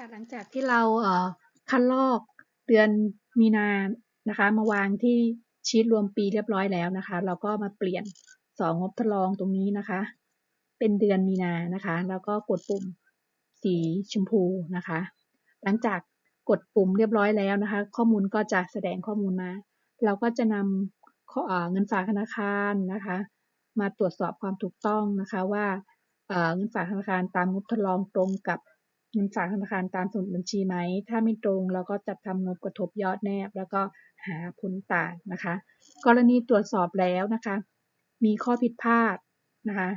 ค่ะหลังจากที่เราเอ่อคัดลอกเดือนมีนานะคะ มาวางที่ชีตรวมปีเรียบร้อยแล้วนะคะ เราก็มาเปลี่ยนสองงบทดลองตรงนี้นะคะ เป็นเดือนมีนานะคะ แล้วก็กดปุ่มสีชมพูนะคะ หลังจากกดปุ่มเรียบร้อยแล้วนะคะ ข้อมูลก็จะแสดงข้อมูลมา เราก็จะนำเงินฝากธนาคารนะคะ มาตรวจสอบความถูกต้องนะคะว่าเงินฝากธนาคารตามงบทดลองตรงกับ เงินฝากธนาคารตามสมุดบัญชีไหม ถ้าไม่ตรงเราก็จัดทำงบกระทบยอดแนบ แล้วก็หาผลต่างนะคะ กรณีตรวจสอบแล้วนะคะ มีข้อผิดพลาดนะคะ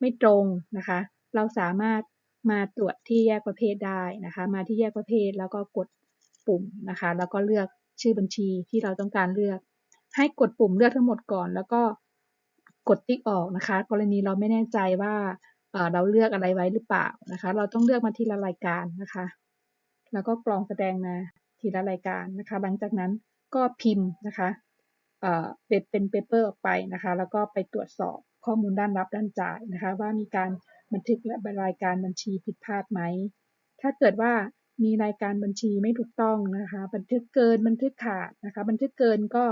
ไม่ตรงนะคะ เราสามารถมาตรวจที่แยกประเภทได้นะคะ มาที่แยกประเภทแล้วก็กดปุ่มนะคะ แล้วก็เลือกชื่อบัญชีที่เราต้องการเลือก ให้กดปุ่มเลือกทั้งหมดก่อน แล้วก็กดติ๊กออกนะคะ กรณีเราไม่แน่ใจว่า เราเลือกอะไรไว้หรือเปล่านะคะ เราต้องเลือกมาทีละรายการนะคะ แล้วก็กรองแสดงมาทีละรายการนะคะ หลังจากนั้นก็พิมพ์นะคะเป็นเป็นเปเปอร์ออกไปนะคะ แล้วก็ไปตรวจสอบข้อมูลด้านรับด้านจ่ายนะคะ ว่ามีการบันทึกและรายการบัญชีผิดพลาดไหม ถ้าเกิดว่ามีรายการบัญชีไม่ถูกต้องนะคะ บันทึกเกินบันทึกขาดนะคะ บันทึกเกินก็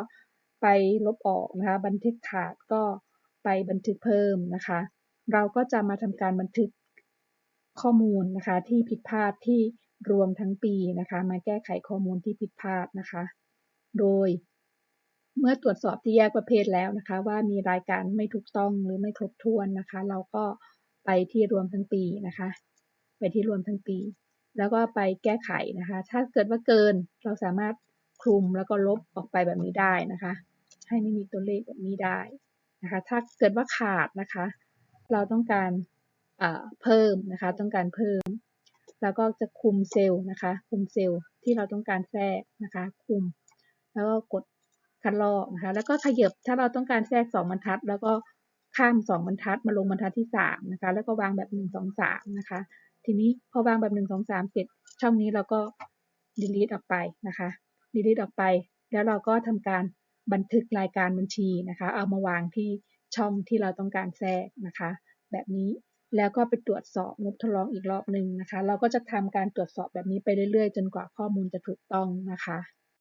ไปลบออกนะคะ บันทึกขาดก็ไปบันทึกเพิ่มนะคะ เราก็จะมาทำการบันทึกข้อมูลนะคะที่ผิดพลาดที่รวมทั้งปีนะคะมาแก้ไขข้อมูลที่ผิดพลาดนะคะ โดยเมื่อตรวจสอบที่แยกประเภทแล้วนะคะ ว่ามีรายการไม่ถูกต้องหรือไม่ครบถ้วนนะคะ เราก็ไปที่รวมทั้งปีนะคะ ไปที่รวมทั้งปี แล้วก็ไปแก้ไขนะคะ ถ้าเกิดว่าเกินเราสามารถคลุมแล้วก็ลบออกไปแบบนี้ได้นะคะ ให้ไม่มีตัวเลขแบบนี้ได้นะคะ ถ้าเกิดว่าขาดนะคะ เราต้องการเพิ่มนะคะ ต้องการเพิ่ม แล้วก็จะคุมเซลล์นะคะ คุมเซลล์ที่เราต้องการแทรกนะคะ คุม แล้วก็กดคัดลอกนะคะ แล้วก็ขยับถ้าเราต้องการแทรก2บรรทัด แล้วก็ข้าม 2บรรทัดมาลงบรรทัดที่3นะคะ แล้วก็วางแบบ 1 2 3นะคะ ทีนี้พอวางแบบ 1 2 3 เสร็จ ช่องนี้เราก็ delete ออกไปนะคะ delete ออกไป แล้วเราก็ทำการบันทึกรายการบัญชีนะคะ เอามาวางที่ ช่องที่เราต้องการแทรกนะคะ แบบนี้แล้วก็ไปตรวจสอบงบทดลองอีกรอบหนึ่งนะคะ เราก็จะทำการตรวจสอบแบบนี้ไปเรื่อยๆ จนกว่าข้อมูลจะถูกต้องนะคะ